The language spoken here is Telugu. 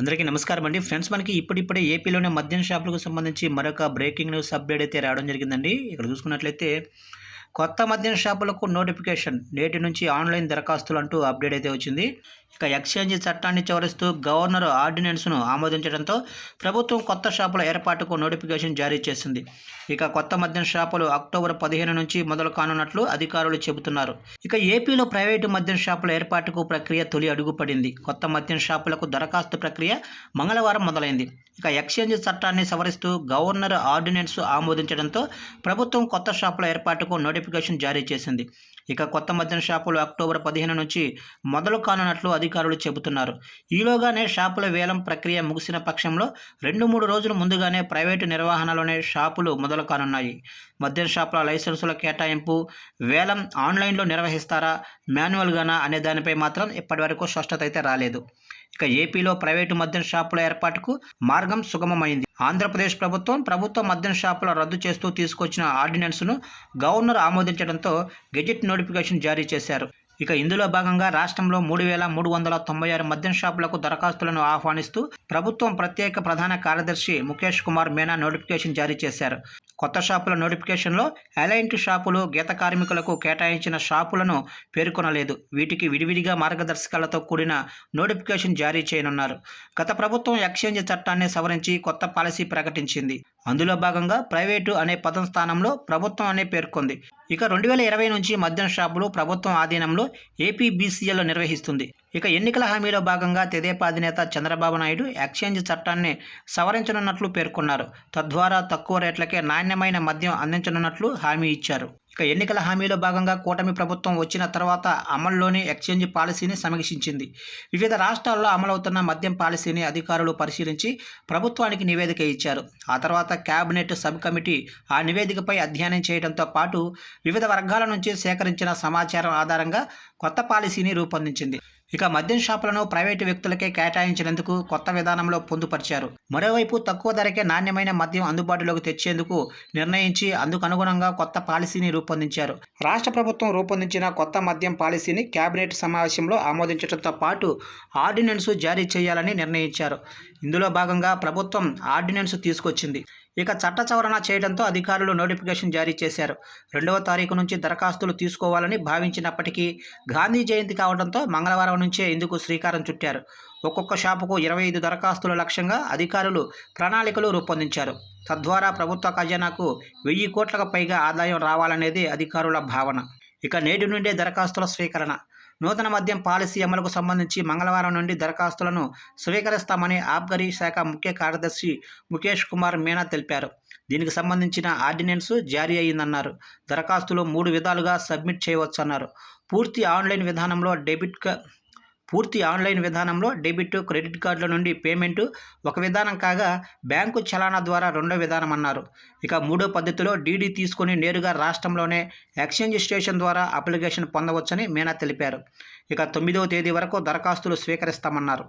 అందరికీ నమస్కారం అండి. ఫ్రెండ్స్ మనకి ఇప్పుడిప్పుడే ఏపీలోనే మద్యం షాపులకు సంబంధించి మరొక బ్రేకింగ్ న్యూస్ అప్డేట్ అయితే రావడం జరిగిందండి. ఇక్కడ చూసుకున్నట్లయితే కొత్త మద్యం షాపులకు నోటిఫికేషన్. నేటి నుంచి ఆన్లైన్ దరఖాస్తులు అంటూ అప్డేట్ అయితే వచ్చింది. ఇక ఎక్స్చేంజ్ చట్టాన్ని చివరిస్తూ గవర్నర్ ఆర్డినెన్స్ను ఆమోదించడంతో ప్రభుత్వం కొత్త షాపుల ఏర్పాటుకు నోటిఫికేషన్ జారీ చేసింది. ఇక కొత్త మద్యం షాపులు అక్టోబర్ పదిహేను నుంచి మొదలు కానున్నట్లు అధికారులు చెబుతున్నారు. ఇక ఏపీలో ప్రైవేటు మద్యం షాపుల ఏర్పాటుకు ప్రక్రియ తొలి అడుగుపడింది కొత్త మద్యం షాపులకు దరఖాస్తు ప్రక్రియ మంగళవారం మొదలైంది. ఇక ఎక్స్చేంజ్ చట్టాన్ని సవరిస్తూ గవర్నర్ ఆర్డినెన్స్ ఆమోదించడంతో ప్రభుత్వం కొత్త షాపుల ఏర్పాటుకు నోటిఫికేషన్ జారీ చేసింది. ఇక కొత్త మద్యం షాపులు అక్టోబర్ పదిహేను నుంచి మొదలు కానున్నట్లు అధికారులు చెబుతున్నారు. ఈలోగానే షాపుల వేలం ప్రక్రియ ముగిసిన పక్షంలో రెండు మూడు రోజుల ముందుగానే ప్రైవేటు నిర్వహణలోనే షాపులు మొదలు కానున్నాయి. మద్యం షాపుల లైసెన్సుల కేటాయింపు వేలం ఆన్లైన్లో నిర్వహిస్తారా మాన్యువల్గానా అనే దానిపై మాత్రం ఇప్పటివరకు స్పష్టత అయితే రాలేదు. ఇక ఏపీలో ప్రైవేటు మద్యం షాపుల ఏర్పాటుకు మార్గం సుగమమైంది. ఆంధ్రప్రదేశ్ ప్రభుత్వం ప్రభుత్వ మద్యం షాపుల రద్దు చేస్తూ తీసుకొచ్చిన ఆర్డినెన్స్ను గవర్నర్ ఆమోదించడంతో గెజెట్ నోటిఫికేషన్ జారీ చేశారు. ఇక ఇందులో భాగంగా రాష్ట్రంలో మూడు వేల మూడు వందల తొంభై ఆరు మద్యం షాపులకు దరఖాస్తులను ఆహ్వానిస్తూ ప్రభుత్వం ప్రత్యేక ప్రధాన కార్యదర్శి ముఖేష్ కుమార్ మేనా నోటిఫికేషన్ జారీ చేశారు. కొత్త షాపుల నోటిఫికేషన్లో అలైంట్ షాపులు గీత కార్మికులకు కేటాయించిన షాపులను పేర్కొనలేదు. వీటికి విడివిడిగా మార్గదర్శకాలతో కూడిన నోటిఫికేషన్ జారీ చేయనున్నారు. గత ప్రభుత్వం ఎక్స్చేంజ్ చట్టాన్ని సవరించి కొత్త పాలసీ ప్రకటించింది. అందులో భాగంగా ప్రైవేటు అనే పదం స్థానంలో ప్రభుత్వం అనే పేర్కొంది. ఇక రెండు వేల ఇరవై నుంచి మద్యం షాపులు ప్రభుత్వం ఆధీనంలో ఏపీబీసీఎల్ నిర్వహిస్తుంది. ఇక ఎన్నికల హామీలో భాగంగా తెదేపా అధినేత చంద్రబాబు నాయుడు ఎక్స్చేంజ్ చట్టాన్ని సవరించనున్నట్లు పేర్కొన్నారు. తద్వారా తక్కువ రేట్లకే నాణ్యమైన మద్యం అందించనున్నట్లు హామీ ఇచ్చారు. ఇక ఎన్నికల హామీలో భాగంగా కూటమి ప్రభుత్వం వచ్చిన తర్వాత అమల్లోని ఎక్స్చేంజ్ పాలసీని సమీక్షించింది. వివిధ రాష్ట్రాల్లో అమలవుతున్న మద్యం పాలసీని అధికారులు పరిశీలించి ప్రభుత్వానికి నివేదిక ఇచ్చారు. ఆ తర్వాత కేబినెట్ సబ్ కమిటీ ఆ నివేదికపై అధ్యయనం చేయడంతో పాటు వివిధ వర్గాల నుంచి సేకరించిన సమాచారం ఆధారంగా కొత్త పాలసీని రూపొందించింది. ఇక మద్యం షాపులను ప్రైవేటు వ్యక్తులకే కేటాయించినందుకు కొత్త విధానంలో పొందుపరిచారు. మరోవైపు తక్కువ ధరకే నాణ్యమైన మద్యం అందుబాటులోకి తెచ్చేందుకు నిర్ణయించి అందుకు అనుగుణంగా కొత్త పాలసీని రూపొందించారు. రాష్ట్ర ప్రభుత్వం రూపొందించిన కొత్త మద్యం పాలసీని కేబినెట్ సమావేశంలో ఆమోదించడంతో పాటు ఆర్డినెన్స్ జారీ చేయాలని నిర్ణయించారు. ఇందులో భాగంగా ప్రభుత్వం ఆర్డినెన్స్ తీసుకొచ్చింది. ఇక చట్ట సవరణ చేయడంతో అధికారులు నోటిఫికేషన్ జారీ చేశారు. రెండవ తారీఖు నుంచి దరఖాస్తులు తీసుకోవాలని భావించినప్పటికీ గాంధీ జయంతి కావడంతో మంగళవారం నుంచే ఇందుకు శ్రీకారం చుట్టారు. ఒక్కొక్క షాపుకు ఇరవై ఐదు దరఖాస్తుల లక్ష్యంగా అధికారులు ప్రణాళికలు రూపొందించారు. తద్వారా ప్రభుత్వ ఖజానాకు వెయ్యి కోట్లకు పైగా ఆదాయం రావాలనేది అధికారుల భావన. ఇక నేటి నుండే దరఖాస్తుల స్వీకరణ. నూతన మద్యం పాలసీ అమలుకు సంబంధించి మంగళవారం నుండి దరఖాస్తులను స్వీకరిస్తామని ఆబ్గరీ శాఖ ముఖ్య కార్యదర్శి ముఖేష్ కుమార్ మీనా తెలిపారు. దీనికి సంబంధించిన ఆర్డినెన్స్ జారీ అయిందన్నారు దరఖాస్తులు మూడు విధాలుగా సబ్మిట్ చేయవచ్చన్నారు. పూర్తి ఆన్లైన్ విధానంలో డెబిట్ పూర్తి ఆన్లైన్ విధానంలో డెబిట్ క్రెడిట్ కార్డుల నుండి పేమెంట్ ఒక విధానం కాగా బ్యాంకు చలానా ద్వారా రెండో విధానం అన్నారు. ఇక మూడో పద్ధతిలో డీడీ తీసుకొని నేరుగా రాష్ట్రంలోనే ఎక్స్చేంజ్ స్టేషన్ ద్వారా అప్లికేషన్ పొందవచ్చని మీనా తెలిపారు. ఇక తొమ్మిదవ తేదీ వరకు దరఖాస్తులు స్వీకరిస్తామన్నారు.